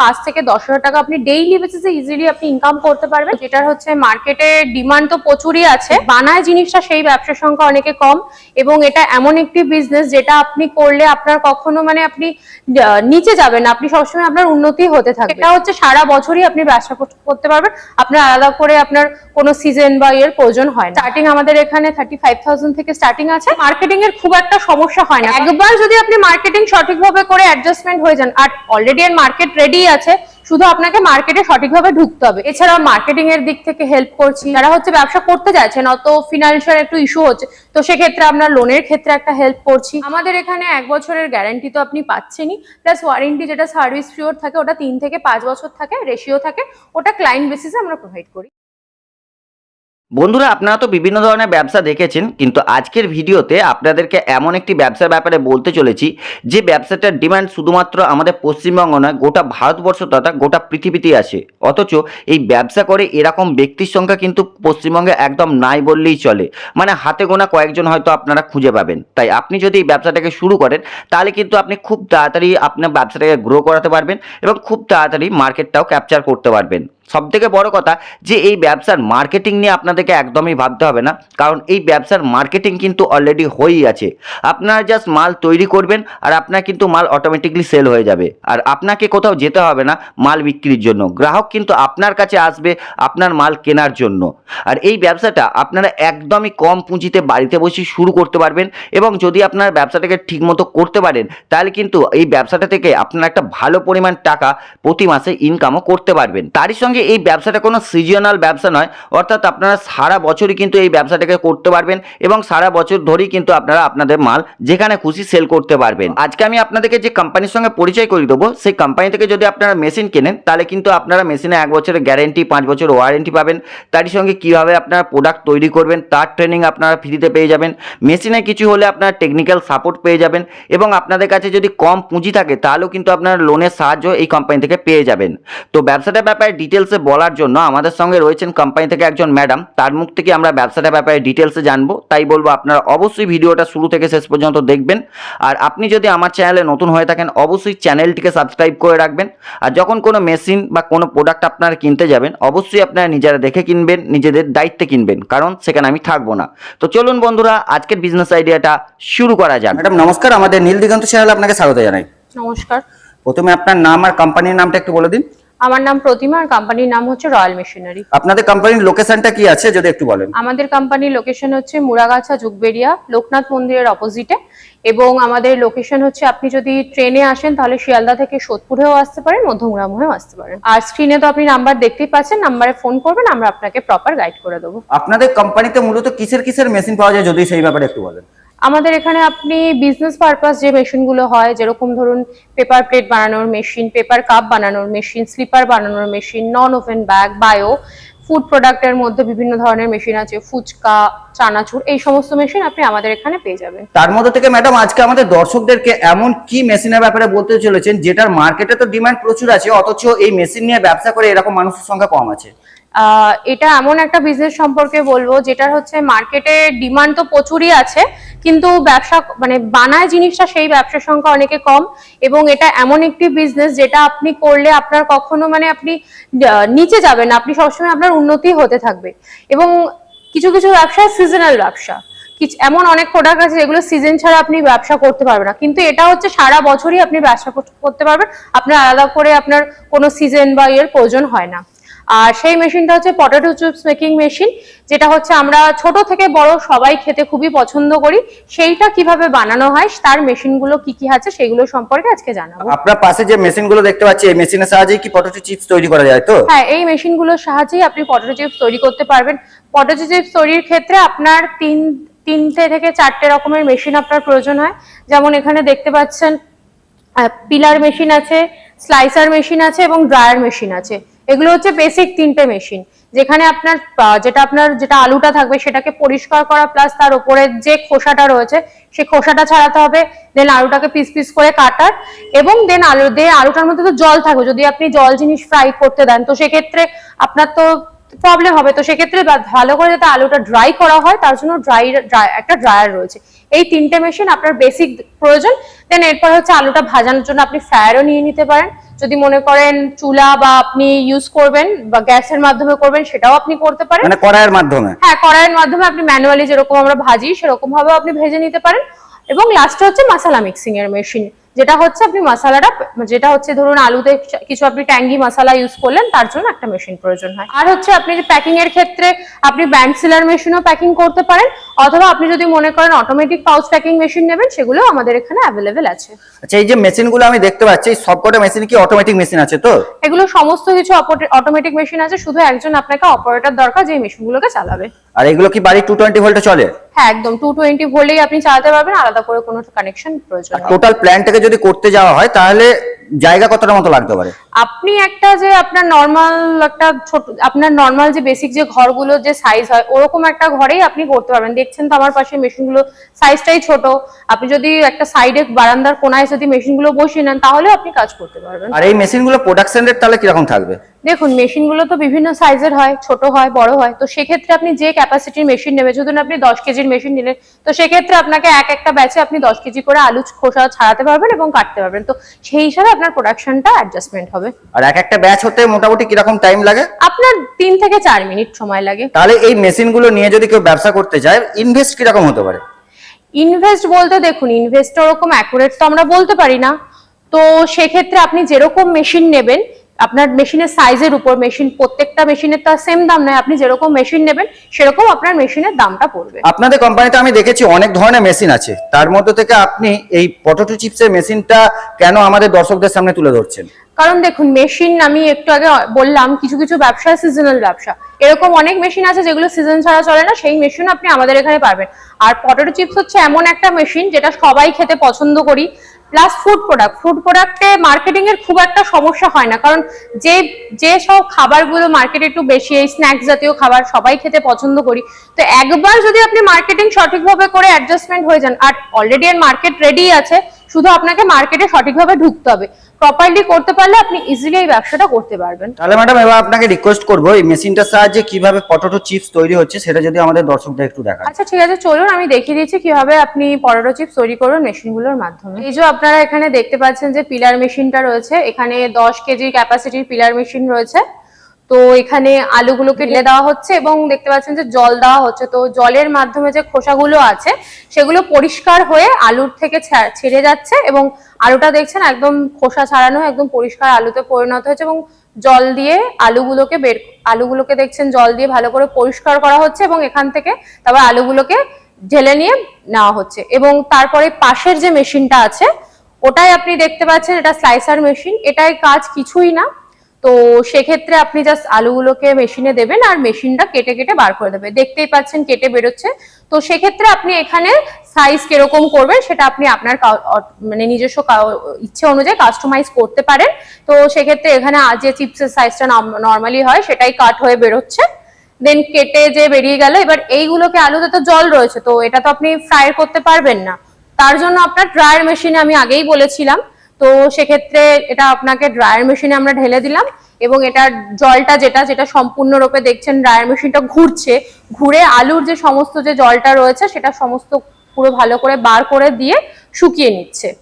পাঁচ থেকে দশ হাজার টাকা আপনি ডেইলি বেসিসে ইজিলি আপনি ইনকাম করতে পারবেন। যেটার হচ্ছে মার্কেটে ডিমান্ড তো প্রচুরই আছে। বানায় জিনিসটা সেই ব্যবসার সংখ্যা অনেকে কম এবং এটা এমন একটি বিজনেস যেটা আপনি করলে আপনার কখনো মানে আপনি নিচে যাবেন আপনি সবসময় আপনার উন্নতি হতে থাকবে। এটা হচ্ছে সারা বছরই আপনি ব্যবসা করতে পারবেন। আপনার আলাদা করে আপনার কোনো সিজন বা ইয়ের প্রয়োজন হয় স্টার্টিং আমাদের এখানে থার্টি থেকে স্টার্টিং আছে। মার্কেটিং এর খুব একটা সমস্যা হয় না। একবার যদি আপনি মার্কেটিং সঠিকভাবে করে অ্যাডজাস্টমেন্ট হয়ে যান, আর অলরেডি এর মার্কেট রেডি আছে, শুধু আপনাকে মার্কেটে সঠিকভাবে ঢুকতে হবে। এছাড়া মার্কেটিং এর দিক থেকে হেল্প করছি। যারা হচ্ছে ব্যবসা করতে যাচ্ছেন, অত ফিনান্সিয়াল একটু ইস্যু হচ্ছে, তো সেক্ষেত্রে আমরা লোনের ক্ষেত্রে একটা হেল্প করছি। আমাদের এখানে এক বছরের গ্যারান্টি তো আপনি পাচ্ছেনই প্লাস ওয়ারেন্টি যেটা সার্ভিস পিওর থাকে, ওটা তিন থেকে পাঁচ বছর থাকে রেশিও থাকে, ওটা ক্লায়েন্ট বেসিসে আমরা প্রোভাইড করি। বন্ধুরা, আপনারা তো বিভিন্ন ধরনের ব্যবসা দেখেছেন, কিন্তু আজকের ভিডিওতে আপনাদেরকে এমন একটি ব্যবসার ব্যাপারে বলতে চলেছি, যে ব্যবসাটার ডিমান্ড শুধুমাত্র আমাদের পশ্চিমবঙ্গ নয়, গোটা ভারতবর্ষ তথা গোটা পৃথিবীতেই আছে। অথচ এই ব্যবসা করে এরকম ব্যক্তির সংখ্যা কিন্তু পশ্চিমবঙ্গে একদম নাই বললেই চলে। মানে হাতে গোনা কয়েকজন হয়তো আপনারা খুঁজে পাবেন। তাই আপনি যদি এই ব্যবসাটাকে শুরু করেন, তাহলে কিন্তু আপনি খুব তাড়াতাড়ি আপনার ব্যবসাটাকে গ্রো করাতে পারবেন এবং খুব তাড়াতাড়ি মার্কেটটাও ক্যাপচার করতে পারবেন। সব থেকে বড় কথা যে এই ব্যবসার মার্কেটিং নিয়ে আপনাদেরকে একদমই ভাবতে হবে না। কারণ এই ব্যবসার মার্কেটিং কিন্তু অলরেডি হয়েই আছে। আপনারা জাস্ট মাল তৈরি করবেন আর আপনার কিন্তু মাল অটোমেটিকলি সেল হয়ে যাবে। আর আপনাকে কোথাও যেতে হবে না মাল বিক্রির জন্য। গ্রাহক কিন্তু আপনার কাছে আসবে আপনার মাল কেনার জন্য। আর এই ব্যবসাটা আপনারা একদমই কম পুঁজিতে বাড়িতে বসে শুরু করতে পারবেন এবং যদি আপনার ব্যবসাটাকে ঠিকমতো করতে পারেন, তাহলে কিন্তু এই ব্যবসাটা থেকে আপনারা একটা ভালো পরিমাণ টাকা প্রতি মাসে ইনকামও করতে পারবেন। তারই সঙ্গে এই ব্যবসাটা কোনো সিজনাল ব্যবসা নয়, অর্থাৎ আপনারা সারা বছরই কিন্তু এই ব্যবসাটাকে করতে পারবেন এবং সারা বছর ধরেই কিন্তু আপনারা আপনাদের মাল যেখানে খুশি সেল করতে পারবেন। আজকে আমি আপনাদেরকে যে কোম্পানির সঙ্গে পরিচয় করে দেবো, সেই কোম্পানি থেকে যদি আপনারা মেশিন কেনেন, তাহলে কিন্তু আপনারা মেশিনে এক বছরের গ্যারেন্টি পাঁচ বছর ওয়ারেন্টি পাবেন। তারই সঙ্গে কীভাবে আপনারা প্রোডাক্ট তৈরি করবেন, তার ট্রেনিং আপনারা ফ্রিতে পেয়ে যাবেন। মেশিনে কিছু হলে আপনারা টেকনিক্যাল সাপোর্ট পেয়ে যাবেন এবং আপনাদের কাছে যদি কম পুঁজি থাকে, তাহলেও কিন্তু আপনারা লোনের সাহায্য এই কোম্পানি থেকে পেয়ে যাবেন। তো ব্যবসাটার ব্যাপারে ডিটেলসে বলার জন্য আমাদের সঙ্গে রয়েছেন কোম্পানি থেকে একজন ম্যাডাম তার মুখ থেকে আমরা ব্যবসাটার ব্যাপারে ডিটেলসে জানব। তাই বলব আপনারা অবশ্যই ভিডিওটা শুরু থেকে শেষ পর্যন্ত দেখবেন। আর আপনি যদি আমার চ্যানেলে নতুন হয়ে থাকেন অবশ্যই চ্যানেলটিকে সাবস্ক্রাইব করে রাখবেন। আর যখন কোনো মেশিন বা কোনো প্রোডাক্ট আপনারা কিনতে যাবেন অবশ্যই আপনারা নিজেরা দেখে কিনবেন নিজেদের দায়িত্বে কিনবেন। কারণ সেখানে আমি থাকব না। তো চলুন বন্ধুরা আজকের বিজনেস আইডিয়াটা শুরু করা যাক। ম্যাডাম নমস্কার। আমাদের নীল দিগন্ত চ্যানেলে আপনাকে স্বাগত জানাই। নমস্কার। প্রথমে আপনার নাম আর কোম্পানির নামটা একটু বলে দিন। আমার নাম প্রতিমা আর কোম্পানির নাম হচ্ছে রয়্যাল মেশিনারি আপনাদের কোম্পানির লোকেশনটা কি আছে যদি একটু বলেন? আমাদের কোম্পানির লোকেশন হচ্ছে মুরাগাছা যুগবেরিয়া লোকনাথ মন্দিরের অপোজিটে এবং আমাদের লোকেশন হচ্ছে আপনি যদি ট্রেনে আসেন তাহলে শিয়ালদা থেকে সোদপুরেও আসতে পারেন মধ্যমগ্রাম হয়েও আসতে পারেন। আর স্ক্রিনে তো আপনি নাম্বার দেখতেই পাচ্ছেন নাম্বারে ফোন করবেন আমরা আপনাকে প্রপার গাইড করে দেবো। আপনাদের কোম্পানিতে মূলত কিসের কিসের মেশিন পাওয়া যায় যদি সেই ব্যাপারে একটু বলেন? আমাদের এখানে আপনি বিজনেস পারপাস যে মেশিনগুলো হয়, যেরকম ধরুন পেপার প্লেট বানানোর মেশিন পেপার কাপ বানানোর মেশিন স্লিপার বানানোর machine non woven bag bio food প্রোডাক্টের মধ্যে বিভিন্ন ধরনের মেশিন আছে, ফুচকা, চানাচুর, এই সমস্ত মেশিন আপনি আমাদের এখানে পেয়ে যাবেন। তার মধ্যে থেকে ম্যাডাম আজকে আমাদের দর্শকদেরকে এমন কি মেশিনের ব্যাপারে বলতে চলেছেন, যেটার মার্কেটে তো ডিমান্ড প্রচুর আছে, অথচ এই মেশিন নিয়ে ব্যবসা করে এরকম মানুষের সংখ্যা কম আছে। এটা এমন একটা বিজনেস সম্পর্কে বলব, যেটার হচ্ছে মার্কেটে ডিমান্ড তো প্রচুরই আছে, কিন্তু ব্যবসা মানে বানায় জিনিসটা সেই ব্যবসার সংখ্যা অনেকে কম, এবং এটা এমন একটি বিজনেস যেটা আপনি করলে আপনার কখনো মানে আপনি নিচে যাবেন আপনি সবসময় আপনার উন্নতি হতে থাকবে। এবং কিছু কিছু ব্যবসা সিজনাল ব্যবসা, কিছু, এমন অনেক প্রোডাক্ট আছে যেগুলো সিজন ছাড়া আপনি ব্যবসা করতে পারবেন না, কিন্তু এটা হচ্ছে সারা বছরই আপনি ব্যবসা করতে পারবেন, আপনার আলাদা করে আপনার কোনো সিজন বা ইয়ের প্রয়োজন হয় না। আর সেই মেশিনটা হচ্ছে পটেটো চিপস মেকিং মেশিন যেটা হচ্ছে আমরা ছোট থেকে বড় সবাই খেতে খুবই পছন্দ করি। সেইটা কীভাবে বানানো হয় তার মেশিনগুলো কি কি আছে সেগুলো সম্পর্কে আজকে জানাব। আপনার পাশে যে মেশিনগুলো দেখতে পাচ্ছি এই মেশিনের সাহায্যে কি পটেটো চিপস তৈরি করা যায় তো? হ্যাঁ এই মেশিনগুলোর সাহায্যেই আপনি পটেটো চিপস তৈরি করতে পারবেন। পটেটো চিপস তৈরির ক্ষেত্রে আপনার তিন তিনটে থেকে চারটে রকমের মেশিন আপনার প্রয়োজন হয়। যেমন এখানে দেখতে পাচ্ছেন পিলার মেশিন আছে স্লাইসার মেশিন আছে এবং ড্রায়ার মেশিন আছে। এগুলো হচ্ছে বেসিক তিনটে মেশিন যেখানে আপনার যেটা আপনার, যেটা আলুটা থাকবে সেটাকে পরিষ্কার করা প্লাস তার উপরে যে খোসাটা রয়েছে সেই খোসাটা ছাড়াতে হবে। দেন আলুটাকে পিস পিস করে কাটার। এবং দেন আলু দিয়ে আলুটার মধ্যে তো জল থাকবে। যদি আপনি জল জিনিস ফ্রাই করতে দেন, তো সেক্ষেত্রে আপনার তো প্রবলেম হবে। তো সেক্ষেত্রে ভালো করে যাতে আলুটা ড্রাই করা হয়, তার জন্য ড্রাই একটা ড্রায়ার রয়েছে। এই তিনটে মেশিন আপনার বেসিক প্রয়োজন। দেন এরপর হচ্ছে আলুটা ভাজানোর জন্য আপনি ফ্রায়ারও নিয়ে নিতে পারেন। যদি মনে করেন চুলা বা আপনি ইউজ করবেন বা গ্যাসের মাধ্যমে করবেন সেটাও আপনি করতে পারেন। মানে কড়াইয়ের মাধ্যমে? হ্যাঁ কড়াইয়ের মাধ্যমে আপনি ম্যানুয়ালি যেরকম আমরা ভাজি সেরকম ভাবে আপনি ভেজে নিতে পারেন। এবং লাস্টে হচ্ছে মশলা মিক্সিং এর মেশিন যেটা হচ্ছে আপনি মশলাটা যেটা হচ্ছে ধরুন আলুতে কিছু আপনি ট্যাঙ্গি মশলা ইউজ করলেন তার জন্য একটা মেশিন প্রয়োজন হয়। আর হচ্ছে আপনি যে প্যাকিং এর ক্ষেত্রে আপনি ব্যান্ড সিলার মেশিনও প্যাকিং করতে পারেন অথবা আপনি যদি মনে করেন অটোমেটিক পাউচ প্যাকিং মেশিন নেবেন সেগুলো আমাদের এখানে অ্যাভেলেবেল আছে। আচ্ছা এই যে মেশিনগুলো আমি দেখতে পাচ্ছি এই সবকটা মেশিন কি অটোমেটিক মেশিন আছে তো? এগুলো সমস্ত কিছু অটোমেটিক মেশিন আছে শুধু একজন আপনাকে অপারেটর দরকার যে মেশিনগুলোকে চালাবে। আর এগুলো কি বাড়ি টু টোয়েন্টি ভোল্টে চলে? হ্যাঁ একদম টু টোয়েন্টি ভোল্টেই আপনি চালাতে পারবেন আলাদা করে কোনো কানেকশন প্রয়োজন। টোটাল প্ল্যানটাকে যদি করতে যাওয়া হয় তাহলে জায়গা কতটা মতো লাগতে পারে? আপনি একটা যে আপনার নর্মাল একটা ছোট আপনার নর্মাল যে বেসিক যে ঘরগুলোর যে সাইজ হয় ওরকম একটা ঘরেই আপনি করতে পারবেন। দেখছেন তো আমার পাশে মেশিনগুলো সাইজটাই ছোট। আপনি যদি একটা সাইডে বারান্দার কোনায় যদি মেশিনগুলো বসিয়ে নেন তাহলে আপনি কাজ করতে পারবেন। আর এই মেশিনগুলো প্রোডাকশন রেট তাহলে কীরকম থাকবে? দেখুন মেশিনগুলো তো বিভিন্ন সাইজের হয় ছোট হয় বড় হয়। তো সেক্ষেত্রে আপনি যে ক্যাপাসিটির মেশিন নেবেন ধরুন আপনি দশ কেজির মেশিন নিলেন তো সেক্ষেত্রে আপনাকে এক একটা ব্যাচে আপনি দশ কেজি করে আলু খোসা ছাড়াতে পারবেন এবং কাটতে পারবেন। তো সেই হিসাবে আপনার প্রোডাকশনটা অ্যাডজাস্টমেন্ট হবে। আর এক একটা ব্যাচ হতে মোটামুটি কীরকম টাইম লাগে? আপনার তিন থেকে চার মিনিট সময় লাগে। তাহলে এই মেশিনগুলো নিয়ে যদি কেউ ব্যবসা করতে চায় ইনভেস্ট কীরকম হতে পারে? ইনভেস্ট বলতে দেখুন ইনভেস্ট ওরকম অ্যাকুরেট তো আমরা বলতে পারি না। তো সেক্ষেত্রে আপনি যেরকম মেশিন নেবেন আপনার মেশিনের সাইজের উপর মেশিন প্রত্যেকটা মেশিনের তো সেম দাম নয় আপনি যেরকম মেশিন নেবেন সেরকম আপনার মেশিনের দামটা পড়বে। আপনাদের কোম্পানিতে আমি দেখেছি অনেক ধরনের মেশিন আছে। তার মধ্যে থেকে আপনি এই পটেটো চিপসের মেশিনটা কেন আমাদের দর্শকদের সামনে তুলে ধরছেন? কারণ দেখুন মেশিন আমি একটু আগে বললাম কিছু কিছু ব্যবসা সিজনাল ব্যবসা। এরকম অনেক মেশিন আছে যেগুলো সিজন ছাড়া চলে না সেই মেশিন আপনি আমাদের এখানে পাবেন। আর পটেটো চিপস হচ্ছে এমন একটা মেশিন যেটা সবাই খেতে পছন্দ করি। প্লাস ফুড প্রোডাক্ট ফুড প্রোডাক্টে মার্কেটিং এর খুব একটা সমস্যা হয় না। কারণ যে যে সব খাবারগুলো মার্কেটে একটু বেশি, এই স্ন্যাক্স জাতীয় খাবার সবাই খেতে পছন্দ করি। তো একবার যদি আপনি মার্কেটিং সঠিকভাবে করে অ্যাডজাস্টমেন্ট হয়ে যান, আর অলরেডি এর মার্কেট রেডি আছে, শুধু আপনাকে মার্কেটে সঠিকভাবে ঢুকতে হবে। প্রপারলি করতে পারলে আপনি ইজিলি এই ব্যবসাটা করতে পারবেন। তাহলে ম্যাডাম এবার আপনাকে রিকোয়েস্ট করব এই মেশিনটার সাহায্যে কীভাবে পটেটো চিপস তৈরি হচ্ছে সেটা যদি আমাদের দর্শকদের একটু দেখান। আচ্ছা ঠিক আছে চলুন আমি দেখিয়ে দিচ্ছি কীভাবে আপনি পটেটো চিপস তৈরি করবেন মেশিনগুলোর মাধ্যমে। এই যে আপনারা এখানে দেখতে পাচ্ছেন যে পিলার মেশিনটা রয়েছে এখানে দশ কেজি ক্যাপাসিটির পিলার মেশিন রয়েছে। তো এখানে আলুগুলোকে ঢেলে দেওয়া হচ্ছে এবং দেখতে পাচ্ছেন যে জল দেওয়া হচ্ছে। তো জলের মাধ্যমে যে খোসাগুলো আছে, সেগুলো পরিষ্কার হয়ে আলুর থেকে ছেড়ে যাচ্ছে এবং আলুটা দেখছেন একদম খোসা ছাড়ানো, একদম পরিষ্কার আলুতে পরিণত হয়েছে এবং জল দিয়ে আলুগুলোকে বের, আলুগুলোকে দেখছেন জল দিয়ে ভালো করে পরিষ্কার করা হচ্ছে এবং এখান থেকে তারপর আলুগুলোকে ঢেলে নিয়ে নেওয়া হচ্ছে এবং তারপরে পাশের যে মেশিনটা আছে, ওটাই আপনি দেখতে পাচ্ছেন, এটা স্লাইসার মেশিন এটাই কাজ কিছুই না। তো সেক্ষেত্রে আপনি জাস্ট আলুগুলোকে মেশিনে দেবেন আর মেশিনটা কেটে কেটে বার করে দেবে দেখতেই পাচ্ছেন কেটে বেরোচ্ছে। তো সেক্ষেত্রে আপনি এখানে সাইজ কীরকম করবেন সেটা আপনি আপনার মানে নিজস্ব ইচ্ছে অনুযায়ী কাস্টমাইজ করতে পারেন। তো সেক্ষেত্রে এখানে আজ যে চিপসের সাইজটা নর্মালি হয়, সেটাই কাট হয়ে বেরোচ্ছে। দেন কেটে যে বেরিয়ে গেল, এবার এইগুলোকে আলুতে তো জল রয়েছে, তো এটা তো আপনি ফ্রাই করতে পারবেন না। তার জন্য আপনার ড্রায়ার মেশিনে আমি আগেই বলেছিলাম তো সেক্ষেত্রে এটা আপনাকে ড্রায়ার মেশিনে আমরা ঢেলে দিলাম এবং এটার জলটা যেটা যেটা সম্পূর্ণরূপে দেখছেন ড্রায়ার মেশিনটা ঘুরছে, ঘুরে আলুর যে সমস্ত যে জলটা রয়েছে সেটা সমস্ত পুরো ভালো করে বার করে দিয়ে শুকিয়ে নিচ্ছে।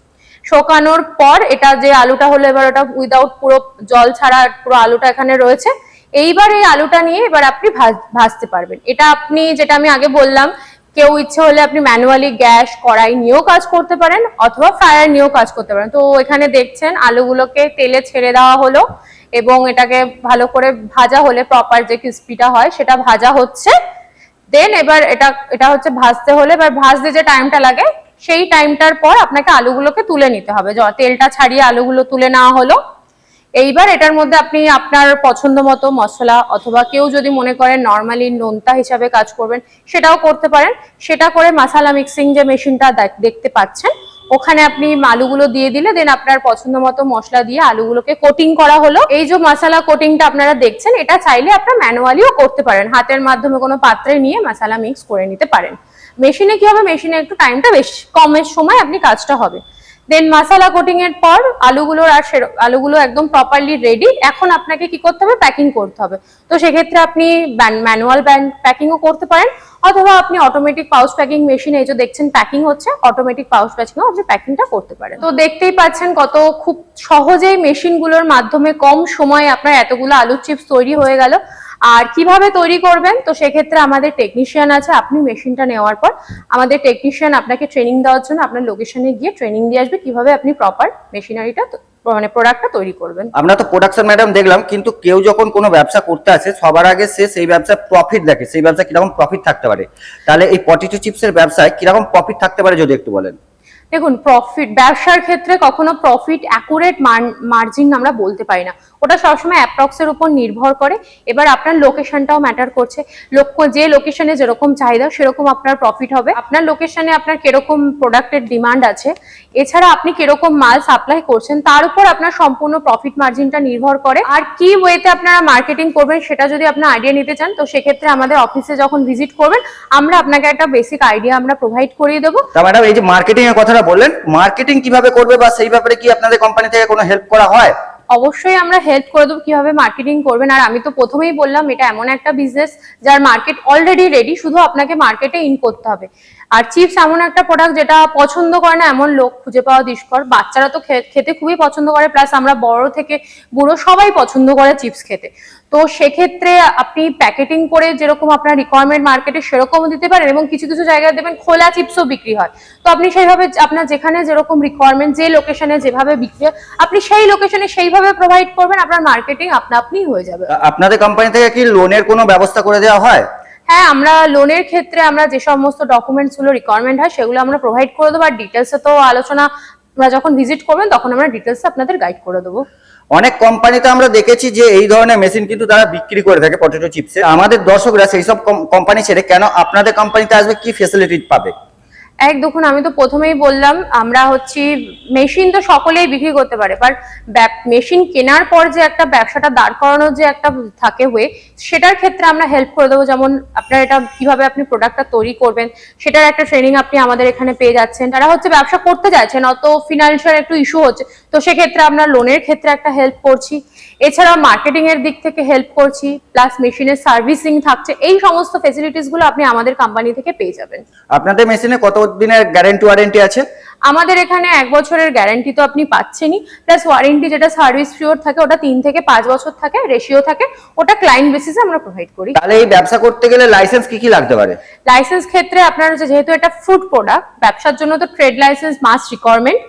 শোকানোর পর এটা যে আলুটা হলো, এবার ওটা উইদাউট পুরো জল ছাড়া পুরো আলুটা এখানে রয়েছে। এইবার এই আলুটা নিয়ে এবার আপনি ভাজ- ভাজতে পারবেন। এটা আপনি, যেটা আমি আগে বললাম কেউ ইচ্ছে হলে আপনি ম্যানুয়ালি গ্যাস, কড়াই নিয়েও কাজ করতে পারেন অথবা ফ্রায়ার নিয়েও কাজ করতে পারেন। তো এখানে দেখছেন আলুগুলোকে তেলে ছেড়ে দেওয়া হলো এবং এটাকে ভালো করে ভাজা হলে প্রপার যে ক্রিস্পিটা হয় সেটা ভাজা হচ্ছে। দেন এবার এটা এটা হচ্ছে ভাজতে হলে এবার ভাজতে যে টাইমটা লাগে, সেই টাইমটার পর আপনাকে আলুগুলোকে তুলে নিতে হবে। তেলটা ছাড়িয়ে আলুগুলো তুলে নেওয়া হলো। এইবার এটার মধ্যে আপনি আপনার পছন্দ মতো মশলা অথবা কেউ যদি মনে করেন নর্মালি নোনতা হিসাবে কাজ করবেন, সেটাও করতে পারেন। সেটা করে মশলা মিক্সিং যে মেশিনটা দেখতে পাচ্ছেন, ওখানে আপনি আলুগুলো দিয়ে দিলে দেন আপনার পছন্দ মতো মশলা দিয়ে আলুগুলোকে কোটিং করা হলো। এই যে মশলা কোটিংটা আপনারা দেখছেন, এটা চাইলে আপনার ম্যানুয়ালিও করতে পারেন। হাতের মাধ্যমে কোনো পাত্রে নিয়ে মশালা মিক্স করে নিতে পারেন। মেশিনে কি হবে? মেশিনে একটু টাইমটা বেশ কমের সময় আপনি কাজটা হবে। দেন মশলা কোটিং এর পর আলুগুলোর আর আলুগুলো একদম প্রপারলি রেডি এখন আপনাকে কি করতে হবে? প্যাকিং করতে হবে। তো সেক্ষেত্রে আপনি ম্যানুয়াল প্যাকিংও করতে পারেন। অথবা আপনি অটোমেটিক পাউচ প্যাকিং মেশিন এই যে দেখছেন প্যাকিং হচ্ছে অটোমেটিক পাউচ প্যাকিংও আপনি প্যাকিংটা করতে পারেন। তো দেখতেই পাচ্ছেন কত খুব সহজেই মেশিনগুলোর মাধ্যমে কম সময়ে আপনার এতগুলো আলুর চিপস তৈরি হয়ে গেল। আর কীভাবে তৈরি করবেন? তো সেক্ষেত্রে আমাদের টেকনিশিয়ান আছে, আপনি মেশিনটা নেওয়ার পর আমাদের টেকনিশিয়ান আপনাকে ট্রেনিং দেওয়ার জন্য আপনার লোকেশনে গিয়ে ট্রেনিং দিয়ে আসবে কীভাবে আপনি প্রপার মেশিনারিটা মানে প্রোডাক্টটা তৈরি করবেন। আমরা তো প্রোডাকশন ম্যাডাম দেখলাম, কিন্তু কেউ যখন কোনো ব্যবসা করতে আসে, সবার আগে সে সেই ব্যবসায় প্রফিট দেখে, সেই ব্যবসা কীরকম প্রফিট থাকতে পারে। তাহলে এই পটেটো চিপসের ব্যবসায় কীরকম প্রফিট থাকতে পারে যদি একটু বলেন? দেখুন প্রফিট ব্যবসার ক্ষেত্রে কখনো প্রফিট অ্যাকুরেট মার্জিন আমরা বলতে পারি না। ওটা সবসময় অ্যাপ্রক্সের উপর নির্ভর করে। এবার আপনার লোকেশনটাও ম্যাটার করছে। লক্ষ্য যে লোকেশনে যেরকম চাহিদা, সেরকম আপনার প্রফিট হবে। আপনার লোকেশনে আপনার কীরকম প্রোডাক্টের ডিমান্ড আছে? এছাড়া আপনি কীরকম মাল সাপ্লাই করছেন তার উপর আপনার সম্পূর্ণ প্রফিট মার্জিনটা নির্ভর করে। আর কি ওয়েতে আপনারা মার্কেটিং করবেন সেটা যদি আপনার আইডিয়া নিতে চান তো সেক্ষেত্রে আমাদের অফিসে যখন ভিজিট করবেন আমরা আপনাকে একটা বেসিক আইডিয়া আমরা প্রোভাইড করিয়ে দেবো। তা ম্যাডাম এই যে মার্কেটিং এর কথাটা বললেন মার্কেটিং কীভাবে করবে বা সেই ব্যাপারে কি আপনাদের কোম্পানি থেকে কোনো হেল্প করা হয়? অবশ্যই আমরা হেল্প করে দেবো কীভাবে মার্কেটিং করবেন। আর আমি তো প্রথমেই বললাম এটা এমন একটা বিজনেস যার মার্কেট অলরেডি রেডি শুধু আপনাকে মার্কেটে ইন করতে হবে। আর চিপস এমন একটা প্রোডাক্ট যেটা পছন্দ করে না, এমন লোক খুঁজে পাওয়া দুষ্কর। বাচ্চারা তো খেতে খুবই পছন্দ করে প্লাস আমরা বড় থেকে বুড়ো সবাই পছন্দ করে চিপস খেতে। তো সেক্ষেত্রে আপনি প্যাকেটিং করে যেরকম আপনার রিকোয়ারমেন্ট মার্কেটে সেরকমও দিতে পারেন এবং কিছু কিছু জায়গায় দেবেন খোলা চিপসও বিক্রি হয়। তো আপনি সেইভাবে আপনার যেখানে যেরকম রিকোয়ারমেন্ট যে লোকেশনে যেভাবে বিক্রি হয়, আপনি সেই লোকেশনে সেইভাবে প্রোভাইড করবেন, আপনার মার্কেটিং আপনা আপনি হয়ে যাবে। আপনাদের কোম্পানি থেকে কি লোনের কোনো ব্যবস্থা করে দেওয়া হয়? হ্যাঁ আমরা লোনের ক্ষেত্রে আমরা যে সমস্ত ডকুমেন্টসগুলো রিকোয়ারমেন্ট হয়, সেগুলো আমরা প্রোভাইড করে দেবো। আর ডিটেলসে তো আলোচনা আপনারা যখন ভিজিট করবেন, তখন আমরা ডিটেলস আপনাদের গাইড করে দেবো। অনেক কোম্পানিতে আমরা দেখেছি যে এই ধরনের মেশিন কিন্তু তারা বিক্রি করে থাকে পটেটো চিপসে আমাদের দর্শকরা সেই সব কোম্পানি ছেড়ে কেন আপনাদের কোম্পানিতে আসবে? কি ফেসিলিটি পাবে? এক দেখুন, আমি তো প্রথমেই বললাম, আমরা হচ্ছি মেশিন তো সকলেই বিক্রি করতে পারে বাট মেশিন কেনার পর যে একটা ব্যবসাটা দাঁড় করানোর যে একটা থাকে হয়ে সেটার ক্ষেত্রে আমরা হেল্প করে দেবো। যেমন আপনার এটা কীভাবে আপনি প্রোডাক্টটা তৈরি করবেন, সেটার একটা ট্রেনিং আপনি আমাদের এখানে পেয়ে যাচ্ছেন। তারা হচ্ছে ব্যবসা করতে চাইছেন অত ফিনান্সিয়াল একটু ইস্যু হচ্ছে, তো সেক্ষেত্রে আমরা লোনের ক্ষেত্রে একটা হেল্প করছি। এছাড়াও মার্কেটিং এর দিক থেকে হেল্প করছি প্লাস মেশিনের সার্ভিসিং থাকছে এই সমস্ত ফেসিলিটিসগুলো আপনি আমাদের কোম্পানি থেকে পেয়ে যাবেন। আপনাদের মেশিনে কত দিনের গ্যারেন্টি ওয়ারেন্টি আছে? আমাদের এখানে এক বছরের গ্যারান্টি তো আপনি পাচ্ছেনই প্লাস ওয়ারেন্টি যেটা সার্ভিস পিরিয়ড থাকে ওটা তিন থেকে পাঁচ বছর থাকে রেশিও থাকে ওটা ক্লায়েন্ট বেসিসে আমরা প্রোভাইড করি। তাহলে এই ব্যবসা করতে গেলে লাইসেন্স কি কি লাগতে পারে? লাইসেন্স ক্ষেত্রে আপনার যেহেতু এটা ফুড প্রোডাক্ট ব্যবসার জন্য তো ট্রেড লাইসেন্স মাস্ট রিকোয়ারমেন্ট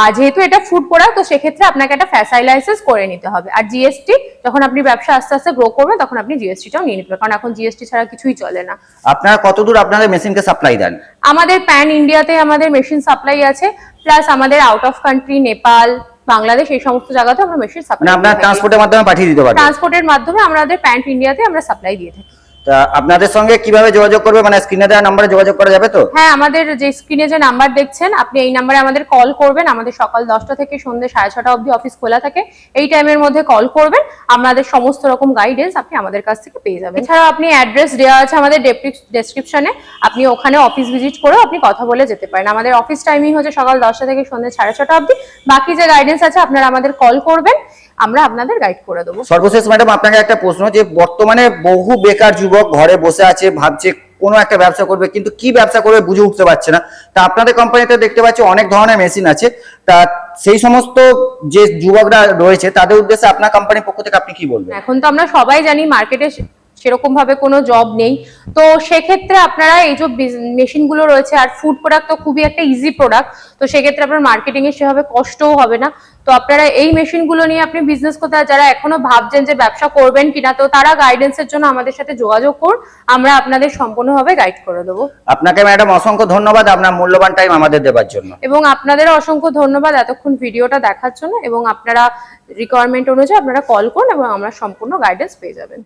আর যেহেতু এটা ফুড প্রোডাক্ট তো সেক্ষেত্রে আপনাকে একটা ফ্যাসাই লাইসেন্স করে নিতে হবে। আর জিএসটি যখন আপনি ব্যবসা আস্তে আস্তে গ্রো করবেন তখন আপনি জিএসটিটাও নিয়ে নিতে কারণ এখন জিএসটি ছাড়া কিছুই চলে না। আপনারা কতদূর আপনাদের মেশিনকে সাপ্লাই দেন? আমাদের প্যান ইন্ডিয়াতে আমাদের মেশিন সাপ্লাই আছে প্লাস আমাদের out of country Nepal Bangladesh এই সমস্ত জায়গাতে আমরা মেশিন মানে সাপ্লাই আপনারা ট্রান্সপোর্টের মাধ্যমে পাঠিয়ে দিতে পারবেন? ট্রান্সপোর্টের মাধ্যমে আমাদের প্যান্ট ইন্ডিয়াতে আমরা সাপ্লাই দিয়ে থাকি। তা আপনাদের সঙ্গে কীভাবে যোগাযোগ করবে? মানে স্ক্রিনে দেওয়া নাম্বারে যোগাযোগ করা যাবে তো? হ্যাঁ আমাদের যে স্ক্রিনে যে নাম্বার দেখছেন, আপনি এই নাম্বারে আমাদের কল করবেন। আমাদের সকাল দশটা থেকে সন্ধ্যে সাড়ে ছটা অবধি অফিস খোলা থাকে। এই টাইমের মধ্যে কল করবেন। আমাদের সমস্ত রকম গাইডেন্স আপনি আমাদের কাছ থেকে পেয়ে যাবেন। এছাড়াও আপনি অ্যাড্রেস দেওয়া আছে আমাদের ডেসক্রিপশনে আপনি ওখানে অফিস ভিজিট করেও আপনি কথা বলে যেতে পারেন। আমাদের অফিস টাইমিং হচ্ছে সকাল দশটা থেকে সন্ধ্যে সাড়ে ছটা অবধি। বাকি যে গাইডেন্স আছে, আপনারা আমাদের কল করবেন। আমরা আপনাদের গাইড করে দেবো। সর্বশেষ ম্যাডাম আপনাকে একটা প্রশ্ন যে বর্তমানে বহু বেকার যুবক ঘরে বসে আছে ভাবছে কোনো একটা ব্যবসা করবে কিন্তু কি ব্যবসা করবে বুঝে উঠতে পারছে না। তা আপনাদের কোম্পানিতে দেখতে পাচ্ছি অনেক ধরনের মেশিন আছে। তা সেই সমস্ত যে যুবকরা রয়েছে তাদের উদ্দেশ্যে আপনার কোম্পানির পক্ষ থেকে আপনি কি বলবেন? এখন তো আমরা সবাই জানি মার্কেটে সেরকম ভাবে কোনো জব নেই। তো সেক্ষেত্রে আপনারা এই যে মেশিনগুলো রয়েছে আর ফুড প্রোডাক্ট তো খুবই একটা ইজি প্রোডাক্ট তো সেক্ষেত্রে আপনার মার্কেটিং এ সেভাবে কষ্টও হবে না। তো আপনারা এই মেশিনগুলো নিয়ে আপনি বিজনেস করতে যারা এখনও ভাবছেন যে ব্যবসা করবেন কিনা তো তারা গাইডেন্সের জন্য আমাদের সাথে যোগাযোগ করুন আমরা আপনাদের সম্পূর্ণভাবে গাইড করে দেবো। আপনাকে ম্যাডাম অসংখ্য ধন্যবাদ আপনার মূল্যবান টাইম আমাদের দেওয়ার জন্য। এবং আপনাদের অসংখ্য ধন্যবাদ এতক্ষণ ভিডিওটা দেখার জন্য এবং আপনারা রিকোয়ারমেন্ট অনুযায়ী আপনারা কল করুন এবং আমরা সম্পূর্ণ গাইডেন্স পেয়ে যাবেন।